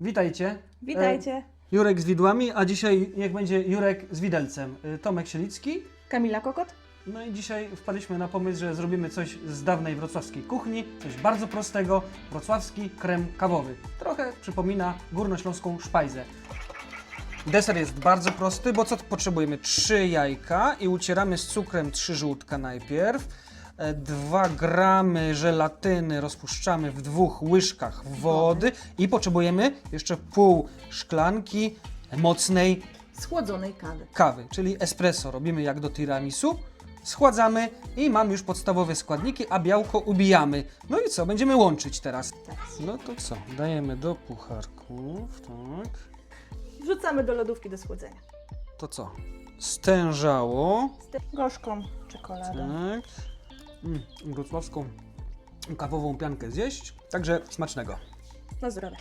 Witajcie. Witajcie. Jurek z widłami, a dzisiaj niech będzie Jurek z widelcem. Y, Tomek Sielicki. Kamila Kokot. No i dzisiaj wpadliśmy na pomysł, że zrobimy coś z dawnej wrocławskiej kuchni, coś bardzo prostego, wrocławski krem kawowy. Trochę przypomina górnośląską szpajzę. Deser jest bardzo prosty, bo co potrzebujemy? Trzy jajka i ucieramy z cukrem trzy żółtka najpierw. E, Dwa gramy żelatyny rozpuszczamy w dwóch łyżkach wody i potrzebujemy jeszcze pół szklanki mocnej Schłodzonej kawy. kawy, czyli espresso. Robimy jak do tiramisu, schładzamy i mamy już podstawowe składniki, a białko ubijamy. No i co? Będziemy łączyć teraz. Tak. No to co? Dajemy do pucharków, tak. Wrzucamy do lodówki do schłodzenia. To co? Stężało, gorzką czekoladą. tak. Mm, wrocławską kawową piankę zjeść. Także smacznego. Na zdrowie.